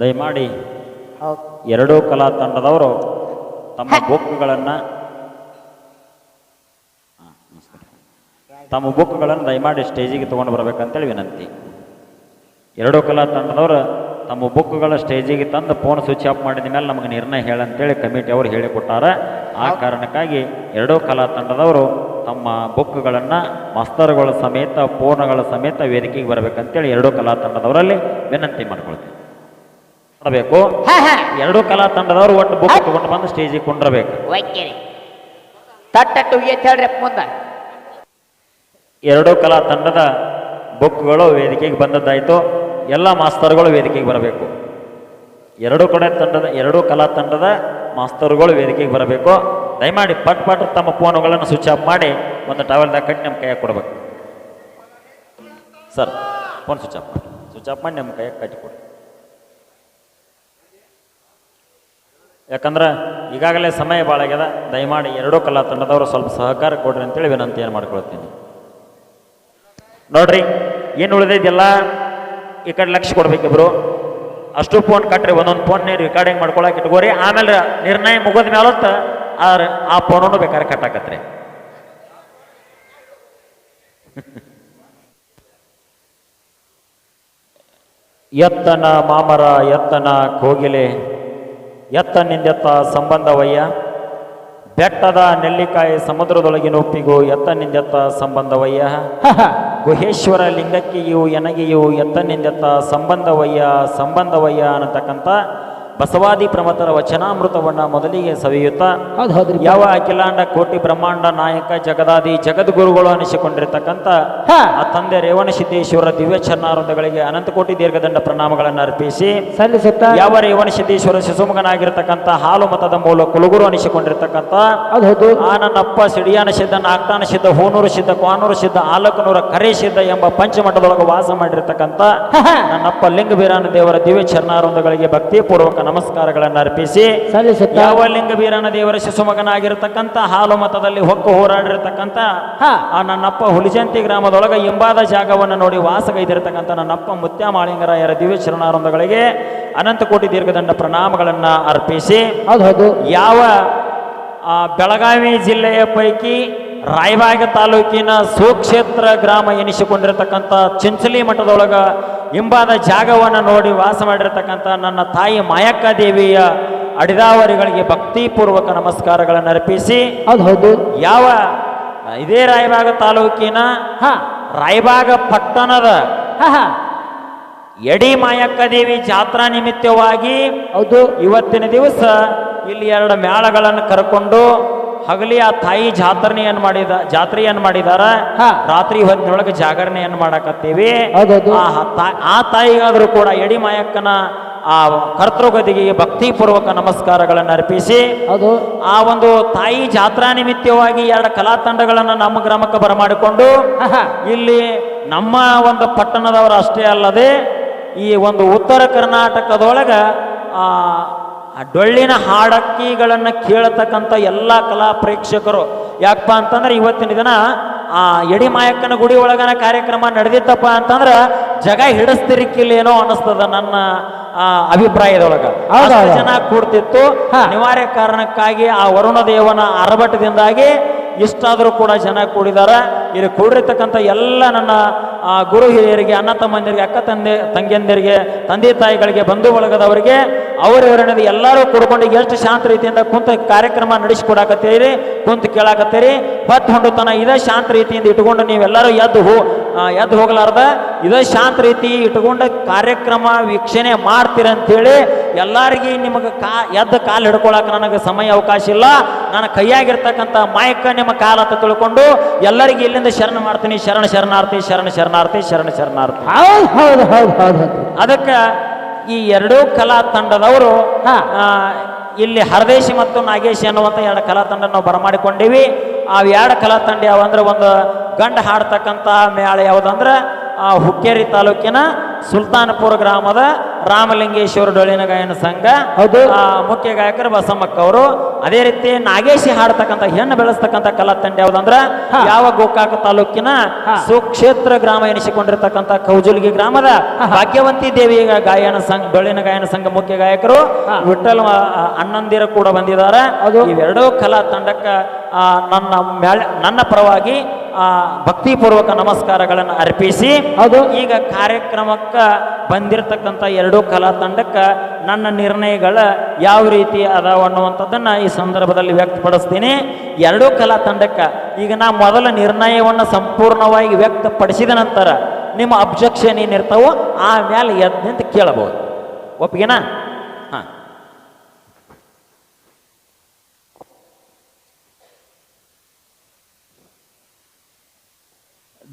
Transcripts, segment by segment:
ದಯಮಾಡಿ ಹೌದು. ಎರಡೂ ಕಲಾ ತಂಡದವರು ತಮ್ಮ ಬುಕ್ಗಳನ್ನು ತಮ್ಮ ಬುಕ್ಗಳನ್ನು ದಯಮಾಡಿ ಸ್ಟೇಜಿಗೆ ತೊಗೊಂಡು ಬರಬೇಕಂತೇಳಿ ವಿನಂತಿ. ಎರಡೂ ಕಲಾ ತಂಡದವರು ತಮ್ಮ ಬುಕ್ಗಳ ಸ್ಟೇಜಿಗೆ ತಂದು ಫೋನ್ ಸ್ವಿಚ್ ಆಫ್ ಮಾಡಿದ ಮೇಲೆ ನಮಗೆ ನಿರ್ಣಯ ಹೇಳಂತೇಳಿ ಕಮಿಟಿ ಅವರು ಹೇಳಿಕೊಟ್ಟಾರ. ಆ ಕಾರಣಕ್ಕಾಗಿ ಎರಡೂ ಕಲಾ ತಂಡದವರು ತಮ್ಮ ಬುಕ್ಗಳನ್ನು ಮಸ್ತರ್ಗಳ ಸಮೇತ ಪೂರ್ಣಗಳ ಸಮೇತ ವೇದಿಕೆಗೆ ಬರಬೇಕಂತೇಳಿ ಎರಡೂ ಕಲಾ ತಂಡದವರಲ್ಲಿ ವಿನಂತಿ ಮಾಡ್ಕೊಳ್ತೀವಿ ಮಾಡಬೇಕು ಎರಡೂ ಕಲಾ ತಂಡದವರು ಒಟ್ಟು ಬುಕ್ ತಗೊಂಡು ಬಂದು ಸ್ಟೇಜಿಗೆ ಕುಂಡ್ರಬೇಕು. ಒಯ್ಕೇರಿ ತಟ್ಟಟ್ಟು ಎತ್ ಹೇಳ್ರಿ ಮುಂದೆ. ಎರಡೂ ಕಲಾ ತಂಡದ ಬುಕ್ಗಳು ವೇದಿಕೆಗೆ ಬಂದದ್ದಾಯಿತು. ಎಲ್ಲ ಮಾಸ್ತರ್ಗಳು ವೇದಿಕೆಗೆ ಬರಬೇಕು. ಎರಡೂ ಕಡೆ ತಂಡದ ಎರಡೂ ಕಲಾ ತಂಡದ ಮಾಸ್ತರ್ಗಳು ವೇದಿಕೆಗೆ ಬರಬೇಕು. ದಯಮಾಡಿ ಪಟ್ ಪಟ್ ತಮ್ಮ ಫೋನುಗಳನ್ನು ಸ್ವಿಚ್ ಆಫ್ ಮಾಡಿ ಒಂದು ಟವಲ್ದಾಗ ಕಟ್ಟಿ ನಮ್ಮ ಕೈಯಾಗ ಕೊಡಬೇಕು. ಸರ್ ಫೋನ್ ಸ್ವಿಚ್ ಆಫ್ ಮಾಡಿ. ಸ್ವಿಚ್ ಆಫ್ ಮಾಡಿ ನಮ್ಮ ಕೈಯಾಗ ಕಟ್ಟಿ ಕೊಡಿ. ಯಾಕಂದ್ರೆ ಈಗಾಗಲೇ ಸಮಯ ಭಾಳ ದಯಮಾಡಿ ಎರಡೂ ಕಲಾ ತಂಡದವರು ಸ್ವಲ್ಪ ಸಹಕಾರ ಕೊಡ್ರಿ ಅಂತೇಳಿ ವಿನಂತಿ ಏನು ಮಾಡ್ಕೊಳ್ತೀನಿ. ನೋಡ್ರಿ, ಏನು ಉಳಿದಿದ್ದೆಲ್ಲ ಈ ಕಡೆ ಲಕ್ಷ ಕೊಡ್ಬೇಕಿಬ್ರು ಅಷ್ಟು ಫೋನ್ ಕಟ್ಟ್ರಿ ಒಂದೊಂದು ಫೋನ್ ರೆಕಾರ್ಡಿಂಗ್ ಮಾಡ್ಕೊಳಕ್ಕೆ ಇಟ್ಕೋರಿ. ಆಮೇಲೆ ನಿರ್ಣಯ ಮುಗಿದ ಮೇಲತ್ತ ಆ ಆ ಫೋನನ್ನು ಬೇಕಾದ್ರೆ ಕಟ್ಟಾಕತ್ರಿ. ಎತ್ತನ ಮಾಮರ ಎತ್ತನ ಕೋಗಿಲೆ. ಎತ್ತನಿಂದೆತ್ತ ಸಂಬಂಧವಯ್ಯ? ಬೆಟ್ಟದ ನೆಲ್ಲಿಕಾಯಿ ಸಮುದ್ರದೊಳಗಿನ ಎತ್ತ ನಿಂದೆತ್ತ ಸಂಬಂಧವಯ್ಯ? ಗುಹೇಶ್ವರ ಲಿಂಗಕ್ಕಿಯು ಎತ್ತ ನಿಂದೆತ್ತ ಸಂಬಂಧವಯ್ಯ ಸಂಬಂಧವಯ್ಯ ಅನ್ನತಕ್ಕಂಥ ಬಸವಾದಿ ಪ್ರಮತರ ವಚನಾಮೃತವನ್ನ ಮೊದಲಿಗೆ ಸವಿಯುತ್ತಾ ಯಾವ ಅಖಿಲಾಂಡ ಕೋಟಿ ಬ್ರಹ್ಮಾಂಡ ನಾಯಕ ಜಗದಾದಿ ಜಗದ್ಗುರುಗಳು ಅನಿಸಿಕೊಂಡಿರ್ತಕ್ಕಂಥ. ಆ ತಂದೆ ರೇವಣ ಸಿದ್ದೇಶ್ವರ ದಿವ್ಯ ಅನಂತ ಕೋಟಿ ದೀರ್ಘದಂಡ ಪ್ರಣಾಮಗಳನ್ನು ಅರ್ಪಿಸಿ ಸಲ್ಲಿಸುತ್ತಾ. ಯಾವ ರೇವಣ ಸಿದ್ದೇಶ್ವರ ಶಿಶುಮಗನಾಗಿರ್ತಕ್ಕಂಥ ಹಾಲು ಮತದ ಮೂಲ ಕುಲಗುರು ಅನಿಸಿಕೊಂಡಿರ್ತಕ್ಕಂಥ ಆ ನನ್ನಪ್ಪ ಸಿಡಿಯಾನ ಸಿದ್ಧ ನಾಗ್ತಾನ ಸಿದ್ಧ ಹೂನೂರು ಸಿದ್ಧ ಕ್ವಾನೂರು ಸಿದ್ಧ ಆಲಕನೂರ ಕರೆ ಸಿದ್ಧ ಎಂಬ ಪಂಚಮಠದೊಳಗೆ ವಾಸ ಮಾಡಿರ್ತಕ್ಕಂಥ ನನ್ನಪ್ಪ ಲಿಂಗ ಬೀರಾನ ದೇವರ ದಿವ್ಯ ಚರಣಾರುಂದಗಳಿಗೆ ಭಕ್ತಿಪೂರ್ವಕ ನಮಸ್ಕಾರಗಳನ್ನು ಅರ್ಪಿಸಿ ಲಿಂಗ ವೀರನ ದೇವರ ಶಿಶುಮಗನಾಗಿರ್ತಕ್ಕಂಥ ಹಾಲು ಮತದಲ್ಲಿ ಹೊಕ್ಕು ಹೋರಾಡಿರತಕ್ಕಂಥ. ಆ ನನ್ನಪ್ಪ ಹುಲಿಜಂತಿ ಗ್ರಾಮದೊಳಗೆ ಇಂಬಾದ ಜಾಗವನ್ನು ನೋಡಿ ವಾಸಗೈದಿರತಕ್ಕಂಥ ನನ್ನಪ್ಪ ಮುತ್ಯಾಮಾಳಿಂಗರಾಯರ ದಿವ್ಯ ಚರಣಾರಂಭಗಳಿಗೆ ಅನಂತ ಕೋಟಿ ದೀರ್ಘದಂಡ ಪ್ರಣಾಮಗಳನ್ನು ಅರ್ಪಿಸಿ ಯಾವ ಆ, ಬೆಳಗಾವಿ ಜಿಲ್ಲೆಯ ಪೈಕಿ ರಾಯಬಾಗ ತಾಲೂಕಿನ ಸುಕ್ಷೇತ್ರ ಗ್ರಾಮ ಎನಿಸಿಕೊಂಡಿರತಕ್ಕಂಥ ಚಿಂಚಲಿ ಮಠದೊಳಗ ಇಂಬಾದ ಜಾಗವನ್ನು ನೋಡಿ ವಾಸ ಮಾಡಿರತಕ್ಕಂಥ ನನ್ನ ತಾಯಿ ಮಾಯಕ್ಕ ದೇವಿಯ ಅಡಿದಾವರಿಗಳಿಗೆ ಭಕ್ತಿಪೂರ್ವಕ ನಮಸ್ಕಾರಗಳನ್ನು ಅರ್ಪಿಸಿ ಹೌದು ಹೌದು. ಯಾವ ಇದೇ ರಾಯಬಾಗ ತಾಲೂಕಿನ ಹ. ರಾಯಬಾಗ ಪಟ್ಟಣದ ಎಡಿ ಮಾಯಕ್ಕ ದೇವಿ ಜಾತ್ರಾ ನಿಮಿತ್ತವಾಗಿ ಹೌದು. ಇವತ್ತಿನ ದಿವಸ ಇಲ್ಲಿ ಎರಡು ಮೇಳಗಳನ್ನು ಕರ್ಕೊಂಡು ಹಗಲಿ ಆ ತಾಯಿ ಜಾತ್ರೆಯನ್ನು ಮಾಡಿದ ಜಾತ್ರೆಯನ್ನು ಮಾಡಿದಾರ. ರಾತ್ರಿ ಹೊತ್ತಿನೊಳಗೆ ಜಾಗರಣೆಯನ್ನು ಮಾಡಕತ್ತೀವಿ. ಆ ತಾಯಿಗಾದ್ರೂ ಕೂಡ ಎಡಿ ಮಾಯಕ್ಕನ ಆ ಕರ್ತೃಗದಿಗೆ ಭಕ್ತಿಪೂರ್ವಕ ನಮಸ್ಕಾರಗಳನ್ನು ಅರ್ಪಿಸಿ ಅದು ಆ ಒಂದು ತಾಯಿ ಜಾತ್ರಾ ನಿಮಿತ್ತವಾಗಿ ಎರಡು ಕಲಾ ತಂಡಗಳನ್ನು ನಮ್ಮ ಗ್ರಾಮಕ್ಕೆ ಬರಮಾಡಿಕೊಂಡು ಇಲ್ಲಿ ನಮ್ಮ ಒಂದು ಪಟ್ಟಣದವರು ಅಷ್ಟೇ ಅಲ್ಲದೆ ಈ ಒಂದು ಉತ್ತರ ಕರ್ನಾಟಕದೊಳಗ ಡೊಳ್ಳಿನ ಹಾಡಕ್ಕಿಗಳನ್ನು ಕೇಳತಕ್ಕಂಥ ಎಲ್ಲ ಕಲಾ ಪ್ರೇಕ್ಷಕರು. ಯಾಕಪ್ಪ ಅಂತಂದ್ರೆ ಇವತ್ತಿನ ದಿನ ಆ ಎಡಿ ಮಾಯಕ್ಕನ ಗುಡಿ ಒಳಗನ ಕಾರ್ಯಕ್ರಮ ನಡೆದಿತ್ತಪ್ಪ ಅಂತಂದ್ರೆ ಜಗ ಹಿಡಿಸ್ತಿರಿಕ್ಕಿಲ್ಲೇನೋ ಅನಿಸ್ತದ ನನ್ನ ಆ, ಅಭಿಪ್ರಾಯದೊಳಗ. ಜನ ಕೂಡ್ತಿತ್ತು. ಅನಿವಾರ್ಯ ಕಾರಣಕ್ಕಾಗಿ ಆ ವರುಣ ದೇವನ ಆರ್ಭಟದಿಂದಾಗಿ ಇಷ್ಟಾದರೂ ಕೂಡ ಜನ ಕೂಡಿದಾರ. ಇಲ್ಲಿ ಕೂಡಿರ್ತಕ್ಕಂಥ ಎಲ್ಲ ನನ್ನ ಆ, ಗುರು ಹಿರಿಯರಿಗೆ ಅಣ್ಣ ತಮ್ಮಂದಿರಿಗೆ ಅಕ್ಕ ತಂದೆ ತಂಗಿಯಂದಿರಿಗೆ ತಂದೆ ತಾಯಿಗಳಿಗೆ ಬಂಧು ಬಳಗದವರಿಗೆ ಅವರಿವರನ್ನದು ಎಲ್ಲರೂ ಕೂಡ್ಕೊಂಡು ಎಷ್ಟು ಶಾಂತ ರೀತಿಯಿಂದ ಕುಂತ ಕಾರ್ಯಕ್ರಮ ನಡೆಸಿಕೊಡಾಕತ್ತೀರಿ ಕುಂತು ಕೇಳಾಕತ್ತೀರಿ. ಹೊತ್ತು ಹೊಂಡುತನ ಇದೇ ಶಾಂತ ರೀತಿಯಿಂದ ಇಟ್ಕೊಂಡು ನೀವೆಲ್ಲರೂ ಎದ್ದು ಹೋ ಎದ್ದು ಹೋಗಲಾರ್ದ ಇದೇ ಶಾಂತ ರೀತಿ ಇಟ್ಕೊಂಡು ಕಾರ್ಯಕ್ರಮ ವೀಕ್ಷಣೆ ಮಾಡ್ತೀರಂತೇಳಿ ಎಲ್ಲರಿಗೆ ನಿಮಗೆ ಕಾ ಎದ್ದು ಕಾಲು ಹಿಡ್ಕೊಳಕ್ಕೆ ನನಗೆ ಸಮಯ ಅವಕಾಶ ಇಲ್ಲ. ನನ್ನ ಕೈಯಾಗಿರ್ತಕ್ಕಂಥ ಮಾಯಕ್ಕ ನಿಮ್ಮ ಕಾಲ ಅಂತ ತಿಳ್ಕೊಂಡು ಎಲ್ಲರಿಗೆ ಇಲ್ಲಿಂದ ಶರಣ ಮಾಡ್ತೀನಿ ಶರಣ ಶರಣಾರ್ಥಿ ಶರಣ ಶರಣಾರ್ಥಿ ಶರಣ ಶರಣಾರ್ಥಿ. ಹೌದು ಹೌದು ಹೌದು ಅದಕ್ಕೆ ಈ ಎರಡೂ ಕಲಾ ತಂಡದವರು ಹಾ. ಇಲ್ಲಿ ಹರದೇಶಿ ಮತ್ತು ನಾಗೇಶಿ ಅನ್ನುವಂಥ ಎರಡು ಕಲಾ ತಂಡ ನಾವು ಬರಮಾಡಿಕೊಂಡಿವಿ. ಆ ಎರಡು ಕಲಾ ತಂಡ ಯಾವಂದ್ರೆ ಒಂದು ಗಂಡ ಹಾಡ್ತಕ್ಕಂಥ ಮೇಳ ಯಾವುದಂದ್ರೆ ಆ, ಹುಕ್ಕೇರಿ ತಾಲೂಕಿನ ಸುಲ್ತಾನಪುರ ಗ್ರಾಮದ ರಾಮಲಿಂಗೇಶ್ವರ ಡೊಳ್ಳಿನ ಗಾಯನ ಸಂಘ ಹೌದು. ಮುಖ್ಯ ಗಾಯಕರು ಬಸಮ್ಮಕ್ಕ ಅವರು ಅದೇ ರೀತಿ ನಾಗೇಶಿ ಹಾಡ್ತಕ್ಕಂಥ ಹೆಣ್ಣು ಬೆಳೆಸ್ತಕ್ಕಂಥ ಕಲಾ ತಂಡ ಯಾವ್ದಂದ್ರ ಯಾವ ಗೋಕಾಕ ತಾಲೂಕಿನ. ಸುಕ್ಷೇತ್ರ ಗ್ರಾಮ ಎನಿಸಿಕೊಂಡಿರ್ತಕ್ಕಂಥ ಕೌಜುಲ್ಗಿ ಗ್ರಾಮದ. ಭಾಗ್ಯವಂತಿ ದೇವಿಯ ಗಾಯನ ಸಂಘ ಡೊಳ್ಳಿನ ಗಾಯನ ಸಂಘ ಮುಖ್ಯ ಗಾಯಕರು. ವಿಠಲ್ ಅಣ್ಣಂದಿರ ಕೂಡ ಬಂದಿದ್ದಾರೆ. ಇವೆರಡೂ ಕಲಾ ತಂಡಕ್ಕ ನನ್ನ ನನ್ನ ಪರವಾಗಿ ಆ, ಭಕ್ತಿಪೂರ್ವಕ ನಮಸ್ಕಾರಗಳನ್ನು ಅರ್ಪಿಸಿ ಅದು ಈಗ ಕಾರ್ಯಕ್ರಮಕ್ಕೆ ಬಂದಿರತಕ್ಕಂಥ ಎರಡೂ ಕಲಾ ತಂಡಕ್ಕೆ ನನ್ನ ನಿರ್ಣಯಗಳ ಯಾವ ರೀತಿ ಅದಾವ ಅನ್ನುವಂಥದ್ದನ್ನು ಈ ಸಂದರ್ಭದಲ್ಲಿ ವ್ಯಕ್ತಪಡಿಸ್ತೀನಿ. ಎರಡೂ ಕಲಾ ತಂಡಕ್ಕೆ ಈಗ ನಾ ಮೊದಲ ನಿರ್ಣಯವನ್ನು ಸಂಪೂರ್ಣವಾಗಿ ವ್ಯಕ್ತಪಡಿಸಿದ ನಂತರ ನಿಮ್ಮ ಅಬ್ಜೆಕ್ಷನ್ ಏನಿರ್ತಾವೋ ಆಮೇಲೆ ಎದ್ದು ನಿಂತು ಕೇಳಬಹುದು. ಒಪ್ಪಿಗೆನಾ ಹಾಂ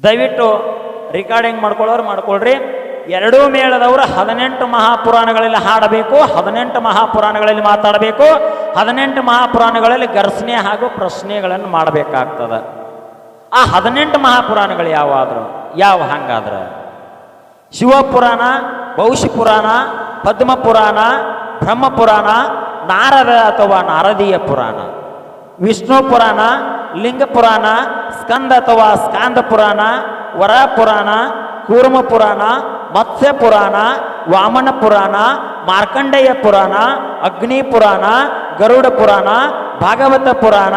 ದಯವಿಟ್ಟು ರೆಕಾರ್ಡಿಂಗ್ ಮಾಡ್ಕೊಳ್ಳೋರು ಮಾಡ್ಕೊಳ್ರಿ. ಎರಡೂ ಮೇಳದವರು ಹದಿನೆಂಟು ಮಹಾಪುರಾಣಗಳಲ್ಲಿ ಹಾಡಬೇಕು, ಹದಿನೆಂಟು ಮಹಾಪುರಾಣಗಳಲ್ಲಿ ಮಾತಾಡಬೇಕು, ಹದಿನೆಂಟು ಮಹಾಪುರಾಣಗಳಲ್ಲಿ ಘರ್ಷಣೆ ಹಾಗೂ ಪ್ರಶ್ನೆಗಳನ್ನು ಮಾಡಬೇಕಾಗ್ತದೆ. ಆ ಹದಿನೆಂಟು ಮಹಾಪುರಾಣಗಳು ಯಾವಾದ್ರು, ಯಾವ ಹಂಗಾದ್ರೆ? ಶಿವಪುರಾಣ ಭವಿಷ್ಯ ಪುರಾಣ ಪದ್ಮಪುರಾಣ, ಬ್ರಹ್ಮಪುರಾಣ, ನಾರದ ಅಥವಾ ನಾರದೀಯ ಪುರಾಣ ವಿಷ್ಣು ಪುರಾಣ ಲಿಂಗ ಪುರಾಣ ಸ್ಕಂದ ಅಥವಾ ಸ್ಕಾಂದ ಪುರಾಣ ವರ ಪುರಾಣ ಕೂರ್ಮ ಪುರಾಣ ಮತ್ಸ್ಯ ಪುರಾಣ ವಾಮನ ಪುರಾಣ ಮಾರ್ಕಂಡೇಯ ಪುರಾಣ ಅಗ್ನಿ ಪುರಾಣ ಗರುಡ ಪುರಾಣ ಭಾಗವತ ಪುರಾಣ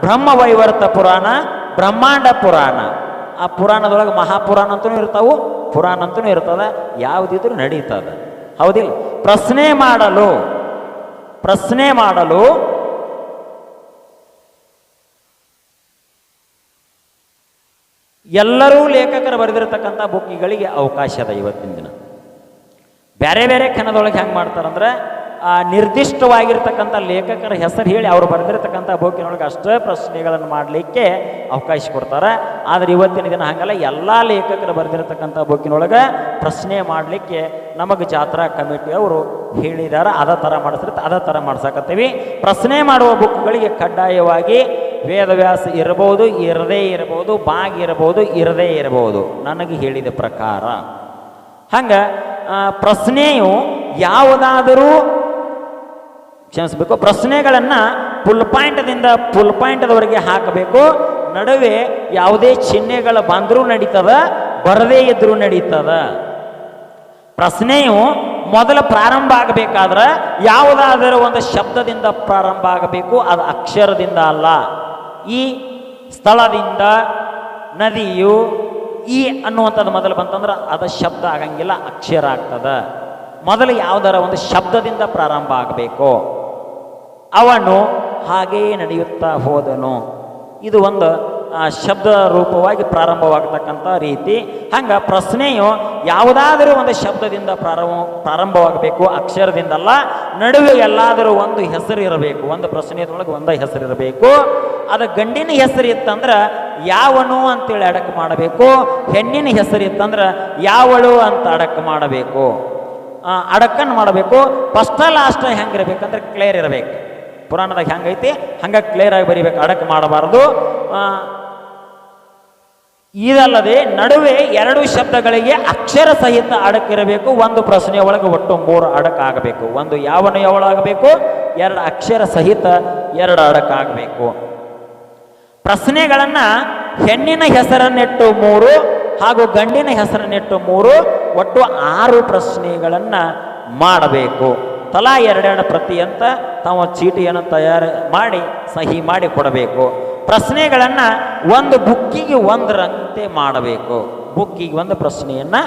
ಬ್ರಹ್ಮವೈವರ್ತ ಪುರಾಣ ಬ್ರಹ್ಮಾಂಡ ಪುರಾಣ ಆ ಪುರಾಣದೊಳಗೆ ಮಹಾಪುರಾಣ ಅಂತೂ ಇರ್ತಾವು, ಪುರಾಣ ಅಂತೂ ಇರ್ತದ, ಯಾವುದಿದ್ರೂ ನಡೀತದ. ಹೌದಿಲ್ಲ? ಪ್ರಶ್ನೆ ಮಾಡಲು ಪ್ರಶ್ನೆ ಮಾಡಲು ಎಲ್ಲರೂ ಲೇಖಕರು ಬರೆದಿರತಕ್ಕಂಥ ಬುಕ್ಕಿಗಳಿಗೆ ಅವಕಾಶ ಅದ ಇವತ್ತಿನ ದಿನ. ಬೇರೆ ಬೇರೆ ಕ್ಷಣದೊಳಗೆ ಹೆಂಗೆ ಮಾಡ್ತಾರಂದ್ರೆ, ಆ ನಿರ್ದಿಷ್ಟವಾಗಿರ್ತಕ್ಕಂಥ ಲೇಖಕರ ಹೆಸರು ಹೇಳಿ ಅವರು ಬರೆದಿರತಕ್ಕಂಥ ಬುಕ್ಕಿನೊಳಗೆ ಅಷ್ಟೇ ಪ್ರಶ್ನೆಗಳನ್ನು ಮಾಡಲಿಕ್ಕೆ ಅವಕಾಶ ಕೊಡ್ತಾರೆ. ಆದರೆ ಇವತ್ತಿನ ದಿನ ಹಾಗಲ್ಲ, ಎಲ್ಲ ಲೇಖಕರು ಬರೆದಿರತಕ್ಕಂಥ ಬುಕ್ಕಿನೊಳಗೆ ಪ್ರಶ್ನೆ ಮಾಡಲಿಕ್ಕೆ ನಮಗೆ ಜಾತ್ರಾ ಕಮಿಟಿಯವರು ಹೇಳಿದ್ದಾರೆ ಅದ ಥರ ಮಾಡಿಸಿರುತ್ತೆ ಅದ ಥರ ಮಾಡ್ಸಕತ್ತೀವಿ. ಪ್ರಶ್ನೆ ಮಾಡುವ ಬುಕ್ಗಳಿಗೆ ಕಡ್ಡಾಯವಾಗಿ ವೇದವ್ಯಾಸ ಇರಬಹುದು, ಇರದೇ ಇರಬಹುದು ಬಾಗಿರಬಹುದು ಇರದೇ ಇರಬಹುದು. ನನಗೆ ಹೇಳಿದ ಪ್ರಕಾರ. ಹಂಗ ಪ್ರಶ್ನೆಯು ಯಾವುದಾದರೂ ಕ್ಷಮಿಸಬೇಕು, ಪ್ರಶ್ನೆಗಳನ್ನು ಫುಲ್ ಪಾಯಿಂಟದಿಂದ ಫುಲ್ ಪಾಯಿಂಟ್ದವರೆಗೆ ಹಾಕಬೇಕು. ನಡುವೆ ಯಾವುದೇ ಚಿಹ್ನೆಗಳು ಬಂದರೂ ನಡೀತದ, ಬರದೇ ಇದ್ರೂ ನಡೀತದ. ಪ್ರಶ್ನೆಯು ಮೊದಲು ಪ್ರಾರಂಭ ಆಗಬೇಕಾದ್ರೆ ಯಾವುದಾದರೂ ಒಂದು ಶಬ್ದದಿಂದ ಪ್ರಾರಂಭ ಆಗಬೇಕು, ಅದು ಅಕ್ಷರದಿಂದ ಅಲ್ಲ. ಈ ಸ್ಥಳದಿಂದ ನದಿಯು ಈ ಅನ್ನುವಂಥದ್ದು ಮೊದಲು ಬಂತಂದ್ರೆ ಅದು ಶಬ್ದ ಆಗಂಗಿಲ್ಲ, ಅಕ್ಷರ ಆಗ್ತದೆ. ಮೊದಲು ಯಾವುದರ ಒಂದು ಶಬ್ದದಿಂದ ಪ್ರಾರಂಭ ಆಗಬೇಕು. ಅವನು ಹಾಗೇ ನಡೆಯುತ್ತಾ ಹೋದನು. ಇದು ಒಂದು ಶಬ್ದ ರೂಪವಾಗಿ ಪ್ರಾರಂಭವಾಗತಕ್ಕಂಥ ರೀತಿ, ಹಂಗೆ ಪ್ರಶ್ನೆಯು ಯಾವುದಾದರೂ ಒಂದು ಶಬ್ದದಿಂದ ಪ್ರಾರಂಭ, ಪ್ರಾರಂಭವಾಗಬೇಕು, ಅಕ್ಷರದಿಂದಲ್ಲ, ನಡುವೆ ಎಲ್ಲಾದರೂ ಒಂದು ಹೆಸರು ಇರಬೇಕು, ಒಂದು ಪ್ರಶ್ನೆಯೊಳಗೆ ಒಂದು ಹೆಸರು ಇರಬೇಕು. ಅದು ಗಂಡಿನ ಹೆಸರು ಇತ್ತಂದ್ರೆ ಯಾವನು ಅಂತೇಳಿ ಅಡಕ ಮಾಡಬೇಕು, ಹೆಣ್ಣಿನ ಹೆಸರು ಇತ್ತಂದ್ರೆ ಯಾವಳು ಅಂತ ಅಡಕ ಮಾಡಬೇಕು. ಅಡಕನ್ನು ಅಡಕನ್ ಮಾಡಬೇಕು ಫಸ್ಟ್ ಲಾಸ್ಟ್ ಹೆಂಗಿರ್ಬೇಕಂದ್ರೆ ಕ್ಲಿಯರ್ ಇರಬೇಕು. ಪುರಾಣದಾಗ ಹೆಂಗೈತಿ? ಹಂಗೆ ಕ್ಲಿಯರ್ ಆಗಿ ಬರಿಬೇಕು, ಅಡಕ ಮಾಡಬಾರ್ದು. ಇದಲ್ಲದೆ ನಡುವೆ ಎರಡು ಶಬ್ದಗಳಿಗೆ ಅಕ್ಷರ ಸಹಿತ ಅಡಕಿರಬೇಕು, ಒಂದು ಪ್ರಶ್ನೆಯ ಒಳಗೆ ಒಟ್ಟು ಮೂರು ಅಡಕ ಆಗಬೇಕು ಒಂದು ಯಾವನು ಯಾವಳಾಗಬೇಕು? ಎರಡು ಅಕ್ಷರ ಸಹಿತ ಎರಡು ಅಡಕಾಗಬೇಕು. ಪ್ರಶ್ನೆಗಳನ್ನ ಹೆಣ್ಣಿನ ಹೆಸರನ್ನಿಟ್ಟು ಮೂರು ಹಾಗೂ ಗಂಡಿನ ಹೆಸರನ್ನಿಟ್ಟು ಮೂರು, ಒಟ್ಟು ಆರು ಪ್ರಶ್ನೆಗಳನ್ನು ಮಾಡಬೇಕು. ತಲಾ ಎರಡೆರಡು ಪ್ರತಿ ಅಂತ ತಾವು ಚೀಟಿಯನ್ನು ತಯಾರು ಮಾಡಿ, ಸಹಿ ಮಾಡಿ ಕೊಡಬೇಕು. ಪ್ರಶ್ನೆಗಳನ್ನು ಒಂದು ಬುಕ್ಕಿಗೆ ಒಂದರಂತೆ ಮಾಡಬೇಕು. ಬುಕ್ಕಿಗೆ ಒಂದು ಪ್ರಶ್ನೆಯನ್ನು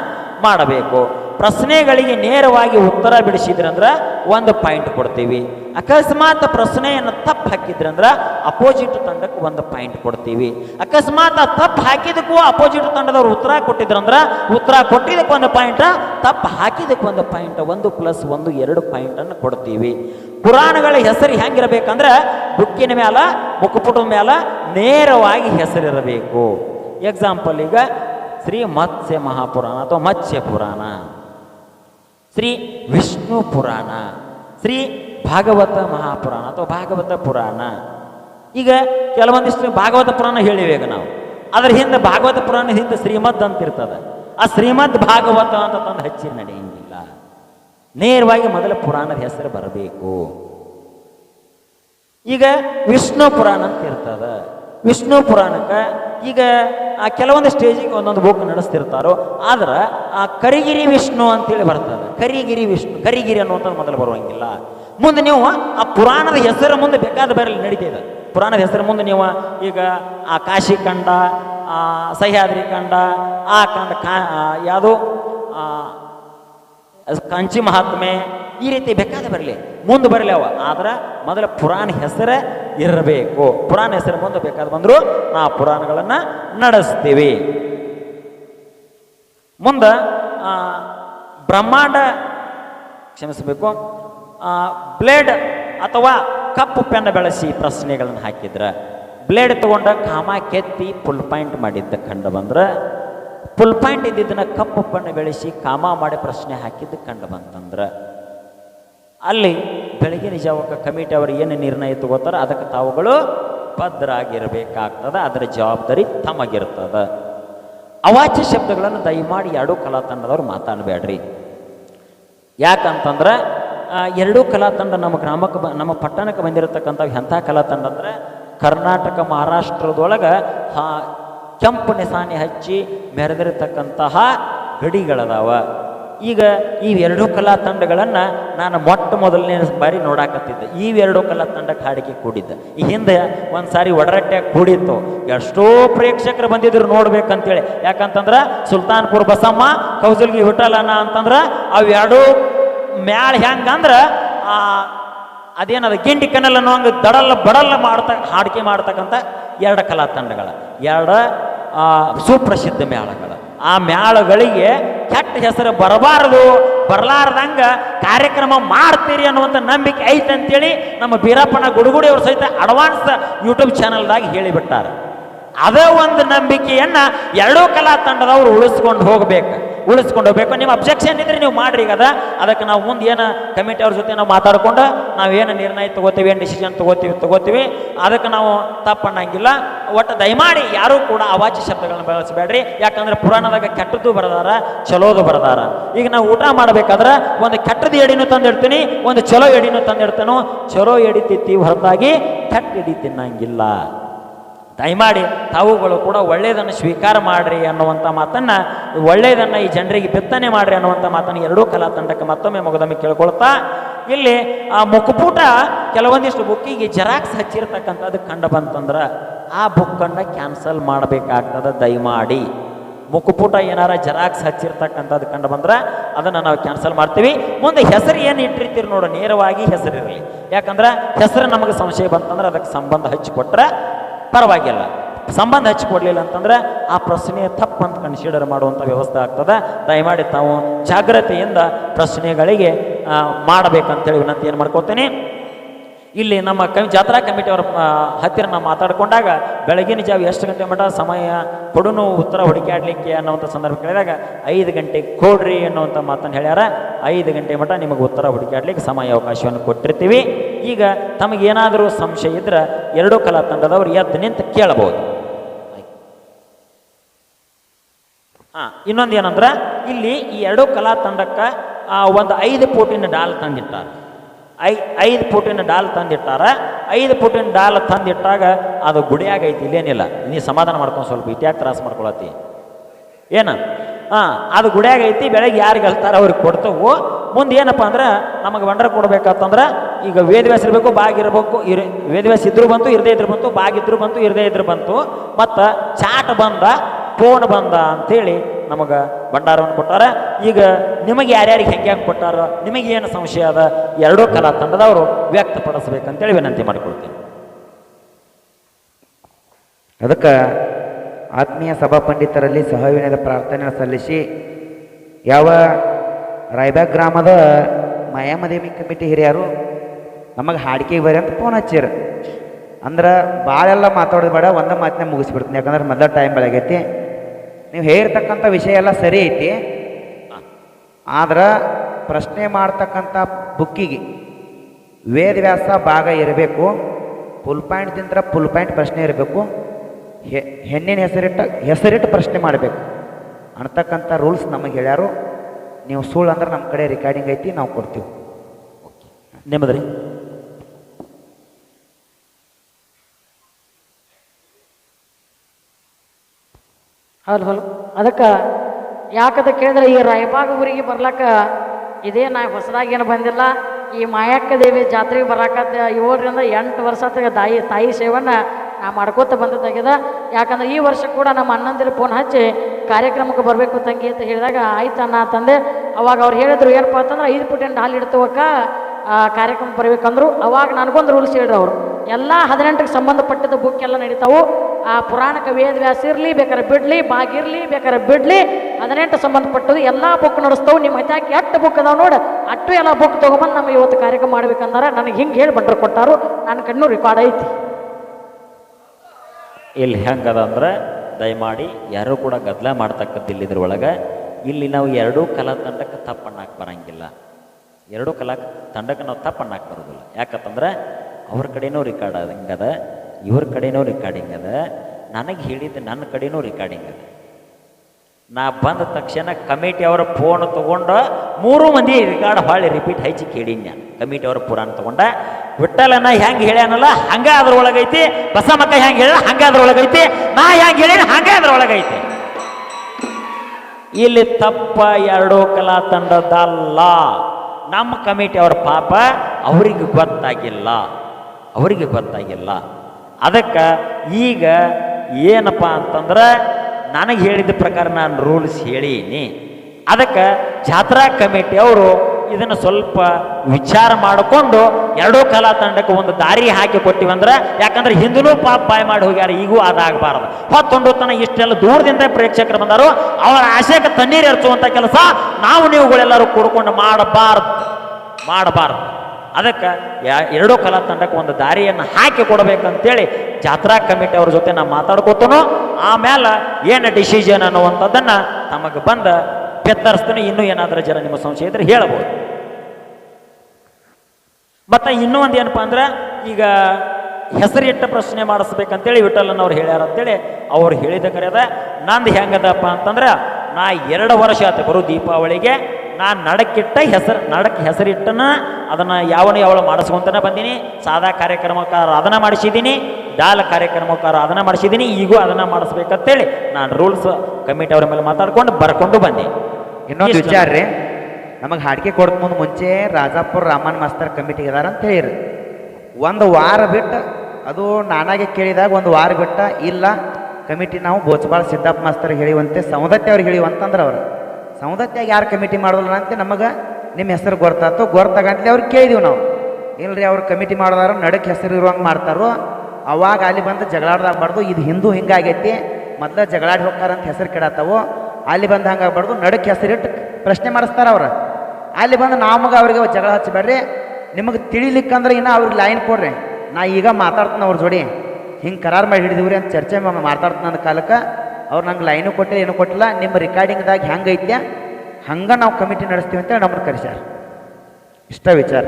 ಮಾಡಬೇಕು. ಪ್ರಶ್ನೆಗಳಿಗೆ ನೇರವಾಗಿ ಉತ್ತರ ಬಿಡಿಸಿದ್ರಂದ್ರೆ ಒಂದು ಪಾಯಿಂಟ್ ಕೊಡ್ತೀವಿ. ಅಕಸ್ಮಾತ್ ಪ್ರಶ್ನೆಯನ್ನು ತಪ್ಪು ಹಾಕಿದ್ರಂದ್ರೆ ಅಪೋಸಿಟ್ ತಂಡಕ್ಕೆ ಒಂದು ಪಾಯಿಂಟ್ ಕೊಡ್ತೀವಿ. ಅಕಸ್ಮಾತ್ ತಪ್ಪು ಹಾಕಿದಕ್ಕೂ ಅಪೋಸಿಟ್ ತಂಡದವ್ರು ಉತ್ತರ ಕೊಟ್ಟಿದ್ರಂದ್ರೆ ಉತ್ತರ ಕೊಟ್ಟಿದ್ದಕ್ಕೆ ಒಂದು ಪಾಯಿಂಟ್, ತಪ್ಪು ಹಾಕಿದಕ್ಕೆ ಒಂದು ಪಾಯಿಂಟ್, ಒಂದು ಪ್ಲಸ್ ಒಂದು ಎರಡು ಪಾಯಿಂಟನ್ನು ಕೊಡ್ತೀವಿ. ಪುರಾಣಗಳ ಹೆಸರು ಹೆಂಗಿರಬೇಕಂದ್ರೆ ಬುಕ್ಕಿನ ಮ್ಯಾಲ ಮುಖಪುಟದ ಮ್ಯಾಲ ನೇರವಾಗಿ ಹೆಸರಿರಬೇಕು. ಎಕ್ಸಾಂಪಲ್ ಈಗ ಶ್ರೀ ಮತ್ಸ್ಯ ಮಹಾಪುರಾಣ ಅಥವಾ ಮತ್ಸ್ಯ ಪುರಾಣ. ಶ್ರೀ ವಿಷ್ಣು ಪುರಾಣ. ಶ್ರೀ ಭಾಗವತ ಮಹಾಪುರಾಣ ಅಥವಾ ಭಾಗವತ ಪುರಾಣ. ಈಗ ಕೆಲವೊಂದಿಷ್ಟು ಭಾಗವತ ಪುರಾಣ ಹೇಳಿವೆ ಈಗ ನಾವು. ಅದ್ರ ಹಿಂದೆ ಭಾಗವತ ಪುರಾಣ ಹಿಂದೆ ಶ್ರೀಮದ್ ಅಂತ ಇರ್ತದೆ. ಆ ಶ್ರೀಮದ್ ಭಾಗವತ ಅಂತ ತಂದು ಹಚ್ಚಿ ನಡೆಯಂಗಿಲ್ಲ. ನೇರವಾಗಿ ಮೊದಲ ಪುರಾಣದ ಹೆಸರು ಬರಬೇಕು. ಈಗ ವಿಷ್ಣು ಪುರಾಣ ಅಂತ ಇರ್ತದ. ವಿಷ್ಣು ಪುರಾಣಕ್ಕೆ ಈಗ ಆ ಕೆಲವೊಂದು ಸ್ಟೇಜಿಗೆ ಒಂದೊಂದು ಬುಕ್ ನಡೆಸ್ತಿರ್ತಾರೋ, ಆದ್ರೆ ಆ ಕರಿಗಿರಿ ವಿಷ್ಣು ಅಂತೇಳಿ ಬರ್ತದೆ. ಕರಿಗಿರಿ ವಿಷ್ಣು, ಕರಿಗಿರಿ ಅನ್ನುವಂಥದ್ದು ಮೊದಲು ಬರುವಂಗಿಲ್ಲ. ಮುಂದೆ ನೀವು ಆ ಪುರಾಣದ ಹೆಸರು ಮುಂದೆ ಬೇಕಾದ ಬರಲಿ ನಡೀತಿದೆ ಪುರಾಣದ ಹೆಸರು ಮುಂದೆ ನೀವು ಈಗ ಆ ಕಾಶಿ ಕಂಡ, ಆ ಸಹ್ಯಾದ್ರಿ ಕಂಡ, ಆ ಕಂಡ ಕಾ ಯಾವುದು? ಕಂಚಿ ಮಹಾತ್ಮೆ, ಈ ರೀತಿ ಬೇಕಾದ ಬರಲಿ. ಮುಂದೆ ಬರಲಿ ಅವ. ಆದ್ರೆ ಮೊದಲ ಪುರಾಣ ಹೆಸರೇ ಇರಬೇಕು. ಪುರಾಣ ಹೆಸರು ಮುಂದೆ ಬೇಕಾದ ಬಂದರೂ ನಾ ಪುರಾಣಗಳನ್ನು ನಡೆಸ್ತೀವಿ. ಮುಂದೆ ಬ್ರಹ್ಮಾಂಡ ಕ್ಷಮಿಸಬೇಕು. ಬ್ಲೇಡ್ ಅಥವಾ ಕಪ್ಪು ಪೆನ್ ಬೆಳೆಸಿ ಪ್ರಶ್ನೆಗಳನ್ನು ಹಾಕಿದ್ರೆ. ಬ್ಲೇಡ್ ತಗೊಂಡ ಕಾಮ ಕೆತ್ತಿ ಫುಲ್ ಪಾಯಿಂಟ್ ಮಾಡಿದ್ದ ಕಂಡು ಬಂದ್ರೆ. ಫುಲ್ ಪಾಯಿಂಟ್ ಇದ್ದಿದ್ದನ್ನ ಕಪ್ಪು ಪೆನ್ ಬೆಳೆಸಿ ಕಾಮ ಮಾಡಿ ಪ್ರಶ್ನೆ ಹಾಕಿದ್ದು ಕಂಡು ಬಂತಂದ್ರೆ. ಅಲ್ಲಿ ಬೆಳಗಿನ ಜಾವಕ್ಕೆ ಕಮಿಟಿ ಅವರು ಏನು ನಿರ್ಣಯ ತಗೋತಾರ? ಅದಕ್ಕೆ ತಾವುಗಳು ಭದ್ರಾಗಿರಬೇಕಾಗ್ತದೆ. ಅದರ ಜವಾಬ್ದಾರಿ ತಮಗಿರ್ತದೆ. ಅವಾಚ್ಯ ಶಬ್ದಗಳನ್ನು ದಯಮಾಡಿ ಎರಡೂ ಕಲಾ ತಂಡದವ್ರು ಮಾತಾಡಬೇಡ್ರಿ. ಯಾಕಂತಂದ್ರೆ ಎರಡೂ ಕಲಾ ತಂಡ ನಮ್ಮ ಗ್ರಾಮಕ್ಕೆ ಬ, ನಮ್ಮ ಪಟ್ಟಣಕ್ಕೆ ಬಂದಿರತಕ್ಕಂಥ ಎಂಥ ಕಲಾ ತಂಡ ಅಂದ್ರೆ ಕರ್ನಾಟಕ ಮಹಾರಾಷ್ಟ್ರದೊಳಗೆ ಹಾ ಕೆಂಪು ನಿಶಾನೆ ಹಚ್ಚಿ ಮೆರೆದಿರತಕ್ಕಂತಹ ಗಡಿಗಳದಾವ. ಈಗ ಈ ಎರಡು ಕಲಾ ತಂಡಗಳನ್ನು ನಾನು ಮೊಟ್ಟ ಮೊದಲನೇ ಬಾರಿ ನೋಡಾಕತ್ತಿದ್ದೆ. ಈ ಎರಡು ಕಲಾ ತಂಡಕ್ಕೆ ಹಾಡಿಕೆ ಕೂಡಿದ್ದೆ. ಈ ಹಿಂದೆ ಒಂದು ಸಾರಿ ಒಡರಟ್ಟೆ ಕೂಡಿತ್ತು. ಎಷ್ಟೋ ಪ್ರೇಕ್ಷಕರು ಬಂದಿದ್ರು ನೋಡ್ಬೇಕಂತೇಳಿ. ಯಾಕಂತಂದ್ರೆ ಸುಲ್ತಾನ್ಪುರ್ ಬಸಮ್ಮ, ಕೌಸಲ್ಗಿ ವಿಠಲನ ಅಂತಂದ್ರೆ ಅವೆರಡೂ ಮ್ಯಾಳ ಹೆಂಗಂದ್ರೆ ಆ, ಅದೇನದ ಗಿಂಡಿ ಕನಲ್ ಅನ್ನೋ ಹಂಗೆ ದಡಲ್ಲ ಬಡಲ್ಲ ಮಾಡ್ತ, ಹಾಡಿಕೆ ಮಾಡ್ತಕ್ಕಂಥ ಎರಡು ಕಲಾ ತಂಡಗಳ ಎರಡು ಸುಪ್ರಸಿದ್ಧ ಮೇಳಗಳು ಆ ಮೇಳಗಳಿಗೆ ಕೆಟ್ಟ ಹೆಸರು ಬರಬಾರದು, ಬರಲಾರ್ದಂಗ ಕಾರ್ಯಕ್ರಮ ಮಾಡ್ತೀರಿ ಅನ್ನುವಂಥ ನಂಬಿಕೆ ಐತೆ ಅಂತೇಳಿ ನಮ್ಮ ಬೀರಪ್ಪನ ಗುಡುಗುಡಿ ಅವ್ರ ಸಹಿತ ಅಡ್ವಾನ್ಸ್ ಯೂಟ್ಯೂಬ್ ಚಾನಲ್ದಾಗ ಹೇಳಿಬಿಟ್ಟಾರೆ. ಅದೇ ಒಂದು ನಂಬಿಕೆಯನ್ನು ಎರಡೂ ಕಲಾ ತಂಡದವರು ಉಳಿಸ್ಕೊಂಡು ಹೋಗ್ಬೇಕು. ಉಳಿಸ್ಕೊಂಡು ಹೋಗ್ಬೇಕು. ನಿಮ್ಮ ಅಬ್ಜೆಕ್ಷನ್ ಇದ್ರೆ ನೀವು ಮಾಡ್ರಿ ಈಗ ಅದ. ಅದಕ್ಕೆ ನಾವು ಮುಂದೆ ಏನು ಕಮಿಟಿ ಅವ್ರ ಜೊತೆ ನಾವು ಮಾತಾಡ್ಕೊಂಡು ನಾವೇನು ನಿರ್ಣಯ ತಗೋತೀವಿ, ಏನು ಡಿಸಿಷನ್ ತಗೋತೀವಿ ತಗೋತೀವಿ. ಅದಕ್ಕೆ ನಾವು ತಪ್ಪಣ್ಣಂಗಿಲ್ಲ ಒಟ್ಟು ದಯಮಾಡಿ ಯಾರೂ ಕೂಡ ಅವಾಚ್ಯ ಶಬ್ದಗಳನ್ನ ಬಳಸಬೇಡ್ರಿ. ಯಾಕಂದ್ರೆ ಪುರಾಣದಾಗ ಕೆಟ್ಟದ್ದು ಬರದಾರ ಚಲೋದು ಬರದಾರ. ಈಗ ನಾವು ಊಟ ಮಾಡಬೇಕಾದ್ರೆ ಒಂದು ಕೆಟ್ಟದ್ದು ಎಡಿನೂ ತಂದಿಡ್ತೀನಿ, ಒಂದು ಚಲೋ ಎಡಿನೂ ತಂದಿಡ್ತಾನೋ. ಚಲೋ ಎಡಿ ತಿತ್ತಿ ಹೊರತಾಗಿ ಕೆಟ್ಟ ಎಡಿ ತಿನ್ನಂಗಿಲ್ಲ. ದಯಮಾಡಿ ತಾವುಗಳು ಕೂಡ ಒಳ್ಳೆಯದನ್ನು ಸ್ವೀಕಾರ ಮಾಡ್ರಿ ಅನ್ನುವಂಥ ಮಾತನ್ನು ಒಳ್ಳೆಯದನ್ನು ಈ ಜನರಿಗೆ ಬಿತ್ತನೆ ಮಾಡ್ರಿ ಅನ್ನುವಂಥ ಮಾತನ್ನು ಎರಡೂ ಕಲಾ ತಂಡಕ್ಕೆ ಮತ್ತೊಮ್ಮೆ ಮೊಗದೊಮ್ಮೆ ಕೇಳ್ಕೊಳ್ತಾ, ಇಲ್ಲಿ ಆ ಮುಖಪುಟ ಕೆಲವೊಂದಿಷ್ಟು ಬುಕ್ಕಿಗೆ ಜೆರಾಕ್ಸ್ ಹಚ್ಚಿರ್ತಕ್ಕಂಥದ್ದು ಕಂಡು ಬಂತಂದ್ರೆ, ಆ ಬುಕ್ಕನ್ನು ಕ್ಯಾನ್ಸಲ್ ಮಾಡಬೇಕಾಗ್ತದೆ ದಯಮಾಡಿ. ಮುಖಪುಟ ಏನಾರ ಜೆರಾಕ್ಸ್ ಹಚ್ಚಿರ್ತಕ್ಕಂಥದ್ದು ಕಂಡು ಬಂದ್ರೆ, ಅದನ್ನು ನಾವು ಕ್ಯಾನ್ಸಲ್ ಮಾಡ್ತೀವಿ. ಮುಂದೆ ಹೆಸರು ಏನು ಇಟ್ಟಿರ್ತೀರಿ ನೋಡು, ನೇರವಾಗಿ ಹೆಸರಿರಲಿ. ಯಾಕಂದ್ರೆ, ಹೆಸರು ನಮಗೆ ಸಂಶಯ ಬಂತಂದ್ರೆ ಅದಕ್ಕೆ ಸಂಬಂಧ ಹಚ್ಚಿಕೊಟ್ರೆ ಪರವಾಗಿಲ್ಲ. ಸಂಬಂಧ ಹಚ್ಚಿಕೊಡ್ಲಿಲ್ಲ ಅಂತಂದ್ರೆ ಆ ಪ್ರಶ್ನೆ ಅಂತ ಕನ್ಸಿಡರ್ ಮಾಡುವಂಥ ವ್ಯವಸ್ಥೆ ಆಗ್ತದೆ. ದಯಮಾಡಿ ತಾವು ಜಾಗ್ರತೆಯಿಂದ ಪ್ರಶ್ನೆಗಳಿಗೆ ಮಾಡಬೇಕಂತೇಳಿ ವಿನಂತಿ ಏನು ಮಾಡ್ಕೋತೀನಿ. ಇಲ್ಲಿ ನಮ್ಮ ಕಮಿ ಜಾತ್ರಾ ಕಮಿಟಿ ಅವರ ಆ, ಹತ್ತಿರ ನಾವು ಮಾತಾಡ್ಕೊಂಡಾಗ ಬೆಳಗಿನ ಜಾವ ಎಷ್ಟು ಗಂಟೆ ಮಟ್ಟ ಸಮಯ ಕೊಡುನು ಉತ್ತರ ಹುಡುಕಾಡಲಿಕ್ಕೆ ಅನ್ನೋಂಥ ಸಂದರ್ಭ ಕೇಳಿದಾಗ ಐದು ಗಂಟೆ ಕೊಡ್ರಿ ಅನ್ನುವಂಥ ಮಾತನ್ನು ಹೇಳ್ಯಾರ. ಐದು ಗಂಟೆ ಮಟ್ಟ ನಿಮಗೆ ಉತ್ತರ ಹುಡುಕಾಡ್ಲಿಕ್ಕೆ ಸಮಯ ಅವಕಾಶವನ್ನು ಕೊಟ್ಟಿರ್ತೀವಿ. ಈಗ ತಮಗೇನಾದರೂ ಸಂಶಯ ಇದ್ರೆ ಎರಡೂ ಕಲಾ ತಂಡದವರು ಎದ್ದು ನಿಂತು ಕೇಳಬಹುದು ಹಾಂ ಇನ್ನೊಂದು ಏನಂದ್ರೆ ಇಲ್ಲಿ ಈ ಎರಡೂ ಕಲಾ ತಂಡಕ್ಕೆ ಒಂದು ಐದು ಪೋಟಿನ ಡಾಲ್ ತಂದಿಟ್ಟಾರ. ಐ, ಐದು ಫೂಟಿನ ಡಾಲ್ ತಂದಿಟ್ಟಾರ. ಐದು ಫೂಟಿನ ಡಾಲ್ ತಂದಿಟ್ಟಾಗ ಅದು ಗುಡಿಯಾಗೈತಿ, ಇಲ್ಲೇನಿಲ್ಲ. ನೀ ಸಮಾಧಾನ ಮಾಡ್ಕೊಂಡು ಸ್ವಲ್ಪ ಇಟ್ಯಾಕೆ ತ್ರಾಸ ಮಾಡ್ಕೊಳತಿ ಏನ? ಹಾಂ ಅದು ಗುಡಿಯಾಗೈತಿ, ಬೆಳಗ್ಗೆ ಯಾರಿಗೆ ಹೇಳ್ತಾರೆ ಅವ್ರಿಗೆ ಕೊಡ್ತವು. ಮುಂದೆ ಏನಪ್ಪ ಅಂದ್ರೆ ನಮಗೆ ಬಂಡರ ಕೊಡ್ಬೇಕಂತಂದ್ರೆ ಈಗ ವೇದವ್ಯಾಸ ಇರಬೇಕು ಭಾಗ ಇರಬೇಕು, ಇರ ವೇದವ್ಯಾಸ ಇದ್ರು ಬಂತು, ಇರದೇ ಇದ್ರು ಬಂತು ಬಾಗಿದ್ರು ಬಂತು, ಇರದೇ ಇದ್ರು ಬಂತು, ಮತ್ತು ಚಾಟ್ ಬಂದ, ಫೋನ್ ಬಂದ ಅಂತೇಳಿ ನಮಗೆ ಭಂಡಾರವನ್ನು ಕೊಟ್ಟಾರ. ಈಗ ನಿಮಗೆ ಯಾರ್ಯಾರಿಗೆ ಹೆಂಗೆ ಹೆಂಗೆ ಕೊಟ್ಟಾರ, ನಿಮಗೆ ಏನು ಸಂಶಯ ಅದ, ಎರಡೂ ಕಲಾ ತಂಡದವರು ವ್ಯಕ್ತಪಡಿಸ್ಬೇಕಂತೇಳಿ ವಿನಂತಿ ಮಾಡಿಕೊಳ್ತೀನಿ. ಅದಕ್ಕೆ ಆತ್ಮೀಯ ಸಭಾ ಪಂಡಿತರಲ್ಲಿ ಸಹವಿನಯದ ಪ್ರಾರ್ಥನೆ ಸಲ್ಲಿಸಿ, ಯಾವ ರಾಯಬಾಗ್ ಗ್ರಾಮದ ಮಾಯಾಮದೇವಿ ಕಮಿಟಿ ಹಿರಿಯರು ನಮಗೆ ಹಾಡಿಕೆ ಬರ್ರಿ ಅಂತ ಫೋನ್ ಹಚ್ಚಿರು. ಅಂದ್ರೆ ಭಾಳೆಲ್ಲ ಮಾತಾಡೋದು ಬೇಡ, ಒಂದೇ ಮಾತನ್ನ ಮುಗಿಸ್ಬಿಡ್ತೀನಿ. ಯಾಕಂದ್ರೆ ಮೊದಲ ಟೈಮ್ ಬೆಳಗೈತಿ. ನೀವು ಹೇಳಿರ್ತಕ್ಕಂಥ ವಿಷಯ ಎಲ್ಲ ಸರಿ ಐತಿ. ಆದ್ರೆ ಪ್ರಶ್ನೆ ಮಾಡ್ತಕ್ಕಂಥ ಬುಕ್ಕಿಗೆ ವೇದವ್ಯಾಸ ಭಾಗ ಇರಬೇಕು ಫುಲ್ ಪಾಯಿಂಟ್ದಿಂದ ಫುಲ್ ಪಾಯಿಂಟ್ ಪ್ರಶ್ನೆ ಇರಬೇಕು, ಹೆ- ಹೆಣ್ಣಿನ ಹೆಸರಿಟ್ಟ, ಹೆಸರಿಟ್ಟು ಪ್ರಶ್ನೆ ಮಾಡಬೇಕು. ಅನ್ನತಕ್ಕಂಥ ರೂಲ್ಸ್ ನಮಗೆ ಹೇಳ್ಯಾರು. ನೀವು ಸುಳ್ಳು ಅಂದ್ರೆ ನಮ್ಮ ಕಡೆ ರೆಕಾರ್ಡಿಂಗ್ ಐತಿ ನಾವು ಕೊಡ್ತೀವಿ. ನಿಮ್ಮದ್ರಿ. ಹೌದು ಹೌದು. ಅದಕ್ಕೆ ಯಾಕದ ಕೇಳಿದ್ರೆ ಈ ರಾಯಬಾಗ ಊರಿಗೆ ಬರ್ಲಾಕ ಇದೇ ನಾ ಹೊಸದಾಗಿ ಏನು ಬಂದಿಲ್ಲ. ಈ ಮಾಯಕ್ಕ ದೇವಿ ಜಾತ್ರೆಗೆ ಬರಾಕ ಏಳರಿಂದ ಎಂಟು ವರ್ಷ ತಾಯಿ ತಾಯಿ ಸೇವನ್ನ ನಾ ಮಾಡ್ಕೋತ ಬಂದದ್ದಾಗ್ಯದ. ಯಾಕಂದ್ರೆ ಈ ವರ್ಷ ಕೂಡ ನಮ್ಮ ಅಣ್ಣಂದಿರು ಫೋನ್ ಹಚ್ಚಿ, ಕಾರ್ಯಕ್ರಮಕ್ಕೆ ಬರಬೇಕು ತಂಗಿ ಅಂತ ಹೇಳಿದಾಗ, ಆಯ್ತು ಅಣ್ಣ ಅಂತಂದೆ ಅವಾಗ ಅವ್ರು ಹೇಳಿದ್ರು ಏನಪ್ಪ ಅಂತಂದ್ರೆ, ಐದು ಪುಟೆಂಟ್ ಹಾಲು ಇಡ್ತವಕ್ಕ ಕಾರ್ಯಕ್ರಮ ಬರಬೇಕಂದ್ರು. ಅವಾಗ ನನಗೊಂದು ರೂಲ್ಸ್ ಹೇಳ್ರಿ ಅವರು. ಎಲ್ಲ ಹದಿನೆಂಟಕ್ಕೆ ಸಂಬಂಧಪಟ್ಟಿದ್ದ ಬುಕ್ ಎಲ್ಲ ನಡೀತಾವು. ಆ ಪುರಾಣಕ್ಕೆ ವೇದ ವ್ಯಾಸ ಇರಲಿ ಬೇಕಾದ್ರೆ ಬಿಡ್ಲಿ ಬಾಗಿರಲಿ ಬೇಕಾದ್ರೆ ಬಿಡ್ಲಿ ಹದಿನೆಂಟು ಸಂಬಂಧಪಟ್ಟದ್ದು ಎಲ್ಲ ಬುಕ್ ನಡೆಸ್ತಾವೆ. ನಿಮ್ಮ ಹತ್ತಾಕಿ ಎಷ್ಟು ಬುಕ್ ಅದಾವೆ ನೋಡು ಅಟ್ಟು ಎಲ್ಲ ಬುಕ್ ತೊಗೊಂಬಂದು ನಮ್ಮ ಇವತ್ತು ಕಾರ್ಯಕ್ರಮ ಮಾಡ್ಬೇಕಂದ್ರೆ. ನನಗೆ ಹಿಂಗೆ ಹೇಳಿ ಬಂಡ್ರು ಕೊಟ್ಟಾರು. ನನ್ನ ಕಣ್ಣು ರೆಕಾರ್ಡ್ ಐತಿ. ಇಲ್ಲಿ ಹೆಂಗದ ಅಂದ್ರೆ ದಯಮಾಡಿ ಯಾರೂ ಕೂಡ ಗದ್ದಲ ಮಾಡ್ತಕ್ಕದ್ದಿಲ್ಲ ಇದ್ರೊಳಗೆ ಇಲ್ಲಿ ನಾವು ಎರಡೂ ಕಲಾ ತಂಡಕ್ಕೆ ತಪ್ಪು ಅನ್ನಕ್ಕೆ ಬರಂಗಿಲ್ಲ. ಎರಡೂ ಕಲಾ ತಂಡಕ್ಕೆ ನಾವು ತಪ್ಪು ಅನ್ನಕ್ಕೆ ಬರೋದಿಲ್ಲ. ಯಾಕಂತಂದ್ರೆ ಅವ್ರ ಕಡೆನೂ ರೆಕಾರ್ಡ್ ಹಿಂಗದ, ಇವ್ರ ಕಡೆನೂ ರೆಕಾರ್ಡಿಂಗ್ ಅದ ನನಗೆ ಹೇಳಿದ್ದು ನನ್ನ ಕಡೆನೂ ರೆಕಾರ್ಡಿಂಗ್ ಅದ ನಾ ಬಂದ ತಕ್ಷಣ ಕಮಿಟಿ ಅವರ ಫೋನ್ ತಗೊಂಡು ಮೂರು ಮಂದಿ ರೆಕಾರ್ಡ್ ಭಾಳ ರಿಪೀಟ್ ಹಚ್ಚಿ ನಾನು ಕಮಿಟಿ ಅವರ ಪುರಾಣ ತಗೊಂಡ ವಿಠಲನ ಹೆಂಗೆ ಹೇಳ್ಯಾನಲ್ಲ, ಹಂಗ ಅದ್ರೊಳಗೈತಿ, ಬಸಮಕ್ಕ ಹೆಂಗೆ ಹೇಳ ಹಂಗ ಅದ್ರೊಳಗೈತಿ, ನಾ ಹೆಂಗೆ ಹೇಳಿ ಹಂಗ ಅದ್ರೊಳಗೈತಿ. ಇಲ್ಲಿ ತಪ್ಪ ಎರಡೋ ಕಲಾ ತಂಡದಲ್ಲ. ನಮ್ಮ ಕಮಿಟಿ ಅವ್ರ ಪಾಪ ಅವರಿಗೆ ಗೊತ್ತಾಗಿಲ್ಲ ಅವರಿಗೆ ಗೊತ್ತಾಗಿಲ್ಲ. ಅದಕ್ಕೆ ಈಗ ಏನಪ್ಪ ಅಂತಂದ್ರೆ ನನಗೆ ಹೇಳಿದ ಪ್ರಕಾರ ನಾನು ರೂಲ್ಸ್ ಹೇಳೀನಿ. ಅದಕ್ಕೆ ಜಾತ್ರಾ ಕಮಿಟಿ ಅವರು ಇದನ್ನು ಸ್ವಲ್ಪ ವಿಚಾರ ಮಾಡಿಕೊಂಡು ಎರಡೂ ಕಲಾ ತಂಡಕ್ಕೆ ಒಂದು ದಾರಿ ಹಾಕಿ ಕೊಟ್ಟಿವಂದ್ರೆ ಯಾಕಂದ್ರೆ ಹಿಂದೂ ಪಾಪ ಬಾಯ್ ಮಾಡಿ ಹೋಗ್ಯಾರ, ಈಗೂ ಅದಾಗಬಾರ್ದು ಹೊತ್ತೊಂಡು ತನ ಇಷ್ಟೆಲ್ಲ ದೂರದಿಂದ ಪ್ರೇಕ್ಷಕರು ಬಂದರು, ಅವರ ಆಶಯಕ್ಕೆ ತಣ್ಣೀರು ಎರಚುವಂಥ ಕೆಲಸ ನಾವು ನೀವುಗಳೆಲ್ಲರೂ ಕೂಡ್ಕೊಂಡು ಮಾಡಬಾರ್ದು ಮಾಡಬಾರ್ದು. ಅದಕ್ಕೆ ಎರಡೂ ಕಲಾ ತಂಡಕ್ಕೆ ಒಂದು ದಾರಿಯನ್ನು ಹಾಕಿ ಕೊಡಬೇಕಂತೇಳಿ ಜಾತ್ರಾ ಕಮಿಟಿ ಅವ್ರ ಜೊತೆ ನಾನು ಮಾತಾಡ್ಕೋತನು. ಆಮೇಲೆ ಏನು ಡಿಸಿಷನ್ ಅನ್ನುವಂಥದ್ದನ್ನು ತಮಗೆ ಬಂದ ಬೆತ್ತರಿಸ್ತೀನಿ ಇನ್ನೂ ಏನಾದರೂ ಜನ ನಿಮ್ಮ ಸಂಶಯ ಇದ್ರೆ ಹೇಳಬಹುದು ಮತ್ತು ಇನ್ನೂ ಒಂದು ಏನಪ್ಪ ಅಂದ್ರೆ, ಈಗ ಹೆಸರಿಟ್ಟ ಪ್ರಶ್ನೆ ಮಾಡಿಸ್ಬೇಕಂತೇಳಿ ವಿಠಲನ್ ಅವ್ರು ಹೇಳ್ಯಾರ ಅಂತೇಳಿ, ಅವ್ರು ಹೇಳಿದ ಕರೆಯದ ನಂದು ಹೆಂಗದಪ್ಪ ಅಂತಂದ್ರೆ, ನಾ ಎರಡು ವರ್ಷ ಆತ ಬರೋ ದೀಪಾವಳಿಗೆ, ನಾ ನಡಕ್ಕಿಟ್ಟ ಹೆಸರು ನಡಕ್ಕೆ ಹೆಸರಿಟ್ಟನ, ಅದನ್ನು ಯಾವನು ಯಾವಳು ಮಾಡಿಸ್ಕೊಂತನ ಬಂದೀನಿ, ಸಾದಾ ಕಾರ್ಯಕ್ರಮಕ್ಕಾರ ಅದನ್ನ ಮಾಡಿಸಿದ್ದೀನಿ ಡಾಲ್ ಕಾರ್ಯಕ್ರಮಕ್ಕಾರ ಅದನ್ನು ಮಾಡಿಸಿದ್ದೀನಿ ಈಗೂ ಅದನ್ನ ಮಾಡಿಸ್ಬೇಕಂತೇಳಿ ನಾನು ರೂಲ್ಸ್ ಕಮಿಟಿ ಅವ್ರ ಮೇಲೆ ಮಾತಾಡ್ಕೊಂಡು ಬರ್ಕೊಂಡು ಬಂದೆ. ಇನ್ನೊಂದು ವಿಚಾರ ರೀ ನಮಗೆ ಹಾಡಿಕೆ ಕೊಡ್ತ ಮುಂದೆ ಮುಂಚೆ ರಾಜಾಪುರ ರಾಮನ್ ಮಾಸ್ತರ್ ಕಮಿಟಿ ಇದಾರ ಅಂತ ಹೇಳಿರಿ. ಒಂದು ವಾರ ಬಿಟ್ಟು ಅದು ನಾನಾಗೆ ಕೇಳಿದಾಗ ಒಂದು ವಾರ ಬಿಟ್ಟ ಇಲ್ಲ ಕಮಿಟಿ ನಾವು ಬೋಚಬಾಳ್ ಸಿದ್ದಪ್ಪ ಮಾಸ್ತರ್ ಹೇಳಿವಂತೆ ಸೌದತ್ತಿ ಅವ್ರಿಗೆ ಹೇಳಿವಂತಂದ್ರೆ ಅವರು. ಸೌದತ್ಯಾಗ ಯಾರು ಕಮಿಟಿ ಮಾಡೋದಿಲ್ಲ ಅಂತ ನಮಗೆ ನಿಮ್ಮ ಹೆಸರು ಗೊತ್ತಾತು ಗೊತ್ತಾಗಂತಲೇ ಅವ್ರು ಕೇಳಿದೀವಿ ನಾವು. ಇಲ್ರಿ ಅವ್ರು ಕಮಿಟಿ ಮಾಡೋದಾರ ನಡಕ್ಕೆ ಹೆಸರು ಇರುವಂಗೆ ಮಾಡ್ತಾರೋ ಅವಾಗ ಅಲ್ಲಿ ಬಂದು ಜಗಳಾಡ್ದಾಗಬಾರ್ದು. ಇದು ಹಿಂದೂ ಹಿಂಗಾಗೈತಿ. ಮೊದಲು ಜಗಳಾಡಿ ಹೋಗ್ತಾರಂತ ಹೆಸರು ಕೆಡತ್ತವೋ ಅಲ್ಲಿ ಬಂದು ಹಂಗಾಗಬಾರ್ದು. ನಡಕ್ಕೆ ಹೆಸರಿಟ್ಟು ಪ್ರಶ್ನೆ ಮಾಡಿಸ್ತಾರೆ ಅವ್ರು. ಅಲ್ಲಿ ಬಂದು ನಮಗೆ ಅವ್ರಿಗೆ ಜಗಳ ಹಚ್ಚಬೇಡ್ರಿ ನಿಮಗೆ ತಿಳಿಲಿಕ್ಕಂದ್ರೆ ಇನ್ನೂ ಅವ್ರಿಗೆ ಲೈನ್ ಕೊಡ್ರಿ. ನಾ ಈಗ ಮಾತಾಡ್ತೀನಿ ಅವ್ರ ಜೋಡಿ. ಹಿಂಗೆ ಕರಾರು ಮಾಡಿ ಹಿಡಿದಿವ್ರಿ ಅಂತ ಚರ್ಚೆ ಮಾತಾಡ್ತೀನಿ ಅಂದ ಕಾಲಕ್ಕೆ. ಅವ್ರು ನಂಗೆ ಲೈನು ಕೊಟ್ಟಿಲ್ಲ, ಏನೂ ಕೊಟ್ಟಿಲ್ಲ. ನಿಮ್ಮ ರೆಕಾರ್ಡಿಂಗ್ದಾಗ ಹೆಂಗೈತೆ ಹಂಗೆ ನಾವು ಕಮಿಟಿ ನಡೆಸ್ತೀವಿ ಅಂತೇಳಿ ನಮ್ಮನ್ನು ಕರೆಸ್ಯಾರ. ಇಷ್ಟ ವಿಚಾರ.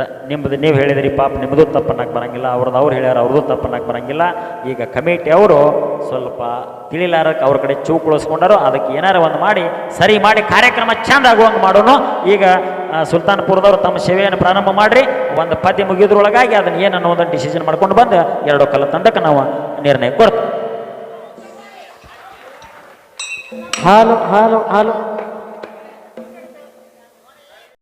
ದ- ನಿಮ್ಮದು ನೀವು ಹೇಳಿದ್ರಿ ಪಾಪ ನಿಮ್ಮದು ತಪ್ಪನ್ನಕ್ಕೆ ಬರಂಗಿಲ್ಲ ಅವ್ರದ್ದು ಅವ್ರು ಹೇಳ್ಯಾರ ಅವ್ರದ್ದು ತಪ್ಪನ್ನಕ್ಕೆ ಬರಂಗಿಲ್ಲ. ಈಗ ಕಮಿಟಿ ಅವರು ಸ್ವಲ್ಪ ತಿಳಿಲಾರಕ್ಕೆ ಅವ್ರ ಕಡೆ ಚೂಕುಳಿಸ್ಕೊಂಡರು ಅದಕ್ಕೆ ಏನಾರ ಒಂದು ಮಾಡಿ, ಸರಿ ಮಾಡಿ ಕಾರ್ಯಕ್ರಮ ಚಂದ ಆಗುವಂಗೆ ಮಾಡೋನು. ಈಗ ಸುಲ್ತಾನ್ಪುರದವರು ತಮ್ಮ ಸೇವೆಯನ್ನು ಪ್ರಾರಂಭ ಮಾಡಿರಿ, ಒಂದು ಪದ್ಯ ಮುಗಿದ್ರೊಳಗಾಗಿ ಅದನ್ನು ಏನನ್ನೋ ಒಂದು ಡಿಸಿಷನ್ ಮಾಡ್ಕೊಂಡು ಬಂದು ಎರಡು ಕಲ ತಂಡಕ್ಕೆ ನಾವು ನಿರ್ಣಯ ಕೊಡ್ತೀವಿ. ಹಾಲು ಹಾಲು ಹಾಲು.